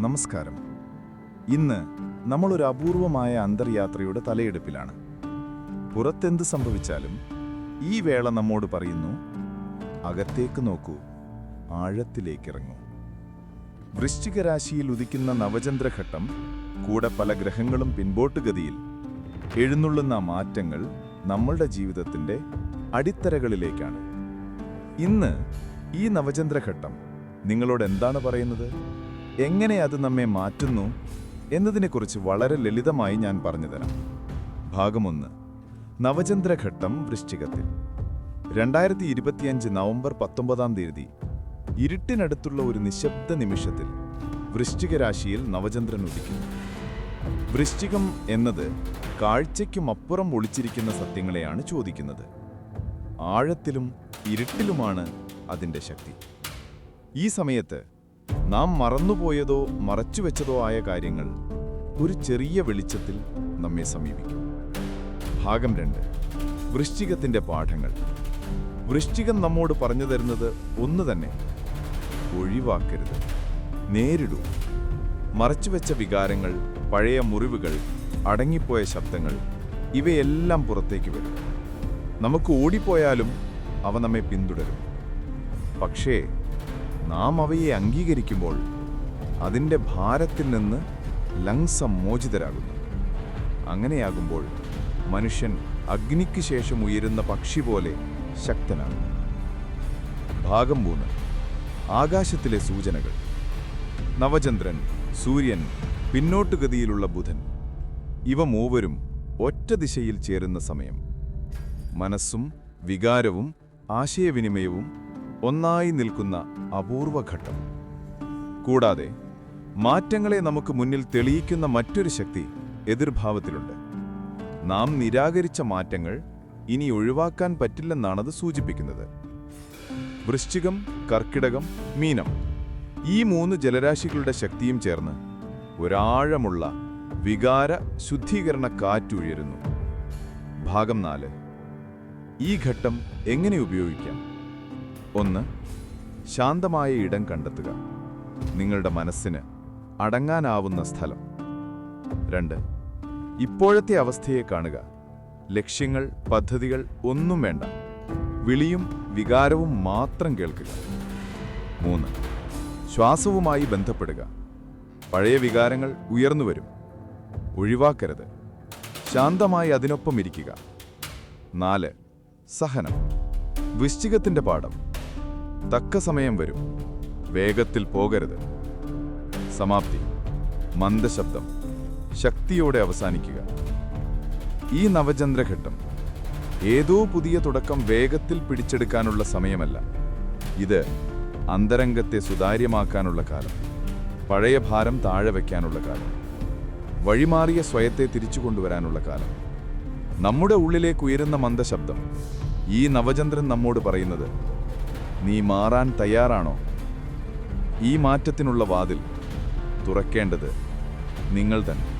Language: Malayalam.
നമസ്കാരം. ഇന്ന് നമ്മളൊരു അപൂർവമായ അന്തർയാത്രയുടെ തലയെടുപ്പിലാണ്. പുറത്തെന്ത് സംഭവിച്ചാലും ഈ വേള നമ്മോട് പറയുന്നു അകത്തേക്ക് നോക്കൂ ആഴത്തിലേക്കിറങ്ങൂ. വൃശ്ചിക രാശിയിൽ ഉദിക്കുന്ന നവചന്ദ്രഘട്ടം കൂടെ പല ഗ്രഹങ്ങളും പിൻപോട്ട് ഗതിയിൽ എഴുന്നള്ളുന്ന മാറ്റങ്ങൾ നമ്മളുടെ ജീവിതത്തിന്റെ അടിത്തറകളിലേക്കാണ്. ഇന്ന് ഈ നവചന്ദ്രഘട്ടം നിങ്ങളോട് എന്താണ് പറയുന്നത്? എങ്ങനെ അത് നമ്മെ മാറ്റുന്നു എന്നതിനെക്കുറിച്ച് വളരെ ലളിതമായി ഞാൻ പറഞ്ഞുതരാം. ഭാഗമൊന്ന് നവചന്ദ്രഘട്ടം വൃശ്ചികത്തിൽ. രണ്ടായിരത്തി ഇരുപത്തിയഞ്ച് നവംബർ പത്തൊമ്പതാം തീയതി ഇരുട്ടിനടുത്തുള്ള ഒരു നിശബ്ദ നിമിഷത്തിൽ വൃശ്ചിക രാശിയിൽ നവചന്ദ്രൻ ഉദിക്കുന്നു. വൃശ്ചികം എന്നത് കാഴ്ചയ്ക്കും അപ്പുറം ഒളിച്ചിരിക്കുന്ന സത്യങ്ങളെയാണ് ചോദിക്കുന്നത്. ആഴത്തിലും ഇരുട്ടിലുമാണ് അതിന്റെ ശക്തി. ഈ സമയത്ത് നാം മറന്നുപോയതോ മറച്ചുവെച്ചതോ ആയ കാര്യങ്ങൾ ഒരു ചെറിയ വെളിച്ചത്തിൽ നമ്മെ സമീപിക്കും. ഭാഗം രണ്ട്. വൃശ്ചികത്തിന്റെ പാഠങ്ങൾ. വൃശ്ചികം നമ്മോട് പറഞ്ഞു തരുന്നത് ഒന്ന് തന്നെ. ഒഴിവാക്കരുത്. നേരിടൂ. മറച്ചുവെച്ച വികാരങ്ങൾ പഴയ മുറിവുകൾ അടങ്ങിപ്പോയ ശബ്ദങ്ങൾ ഇവയെല്ലാം പുറത്തേക്ക് വരും. നമുക്ക് ഓടിപ്പോയാലും അവ നമ്മെ പിന്തുടരും. പക്ഷേ നാം അവയെ അംഗീകരിക്കുമ്പോൾ അതിന്റെ ഭാരത്തിൽ നിന്ന് ലങ്സം മോചിതരാകുന്നു. അങ്ങനെയാകുമ്പോൾ മനുഷ്യൻ അഗ്നിക്ക് ശേഷം ഉയരുന്ന പക്ഷി പോലെ ശക്തനാകും ഭാഗം മൂന്ന്. ആകാശത്തിലെ സൂചനകൾ. നവചന്ദ്രൻ സൂര്യൻ പിന്നോട്ടുഗതിയിലുള്ള ബുധൻ. ഇവ മൂവരും ഒറ്റ ദിശയിൽ ചേരുന്ന സമയം. മനസ്സും വികാരവും ആശയവിനിമയവും ഒന്നായി നിൽക്കുന്ന അപൂർവഘട്ടം കൂടാതെ മാറ്റങ്ങളെ നമുക്ക് മുന്നിൽ തെളിയിക്കുന്ന മറ്റൊരു ശക്തി എതിർഭാവത്തിലുണ്ട്. നാം നിരാകരിച്ച മാറ്റങ്ങൾ ഇനി ഒഴിവാക്കാൻ പറ്റില്ലെന്നാണത് സൂചിപ്പിക്കുന്നത്. വൃശ്ചികം കർക്കിടകം മീനം ഈ മൂന്ന് ജലരാശികളുടെ ശക്തിയും ചേർന്ന് ഒരാഴമുള്ള വികാര ശുദ്ധീകരണ കാറ്റുയരുന്നു ഭാഗം നാല്. ഈ ഘട്ടം എങ്ങനെ ഉപയോഗിക്കാം? ഒന്ന് ശാന്തമായ ഇടം കണ്ടെത്തുക. നിങ്ങളുടെ മനസ്സിന് അടങ്ങാനാവുന്ന സ്ഥലം. രണ്ട് ഇപ്പോഴത്തെ അവസ്ഥയെ കാണുക. ലക്ഷ്യങ്ങൾ പദ്ധതികൾ ഒന്നും വേണ്ട. വിളിയും വികാരവും മാത്രം കേൾക്കുക. മൂന്ന് ശ്വാസവുമായി ബന്ധപ്പെടുക. പഴയ വികാരങ്ങൾ ഉയർന്നു വരും. ഒഴിവാക്കരുത്. ശാന്തമായി അതിനൊപ്പം ഇരിക്കുക. നാല് സഹനം. വൃശ്ചികത്തിന്റെ പാഠം. തക്ക സമയം വരും. വേഗത്തിൽ പോകരുത്. സമാപ്തി. മന്ദശബ്ദം. ശക്തിയോടെ അവസാനിക്കുക. ഈ നവചന്ദ്രഘട്ടം ഏതോ പുതിയ തുടക്കം വേഗത്തിൽ പിടിച്ചെടുക്കാനുള്ള സമയമല്ല. ഇത് അന്തരംഗത്തെ സുതാര്യമാക്കാനുള്ള കാലം. പഴയ ഭാരം താഴെ വയ്ക്കാനുള്ള കാലം. വഴിമാറിയ സ്വയത്തെ തിരിച്ചു കൊണ്ടുവരാനുള്ള കാലം. നമ്മുടെ ഉള്ളിലേക്ക് ഉയരുന്ന മന്ദശബ്ദം ഈ നവചന്ദ്രൻ നമ്മോട് പറയുന്നത് നീ മാറാൻ തയ്യാറാണോ? ഈ മാറ്റത്തിനുള്ള വാതിൽ തുറക്കേണ്ടത് നിങ്ങൾ തന്നെ.